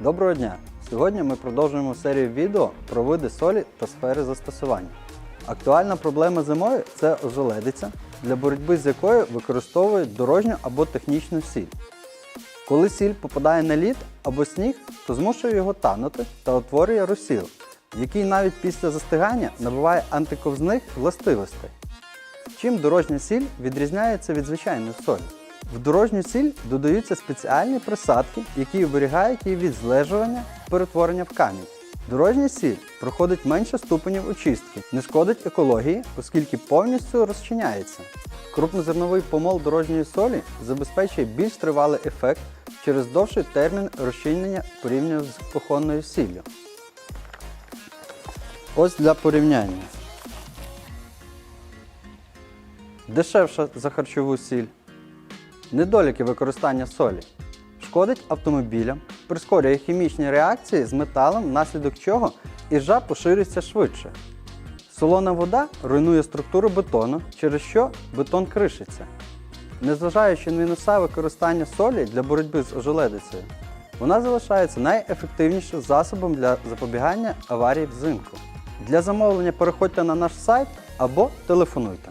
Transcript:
Доброго дня! Сьогодні ми продовжуємо серію відео про види солі та сфери застосування. Актуальна проблема зимою це ожеледиця, для боротьби з якою використовують дорожню або технічну сіль. Коли сіль попадає на лід або сніг, то змушує його танути та утворює розсіл, який навіть після застигання набуває антиковзних властивостей. Чим дорожня сіль відрізняється від звичайної солі? В дорожню сіль додаються спеціальні присадки, які оберігають її від злежування перетворення в камінь. Дорожня сіль проходить менше ступенів очистки, не шкодить екології, оскільки повністю розчиняється. Крупнозерновий помол дорожньої солі забезпечує більш тривалий ефект через довший термін розчинення порівняно з кухонною сіллю. Ось для порівняння. Дешевша за харчову сіль. Недоліки використання солі. Шкодить автомобілям, прискорює хімічні реакції з металом, внаслідок чого іржа поширюється швидше. Солона вода руйнує структуру бетону, через що бетон кришиться. Незважаючи на мінуса використання солі для боротьби з ожеледицею, вона залишається найефективнішим засобом для запобігання аварій взимку. Для замовлення переходьте на наш сайт або телефонуйте.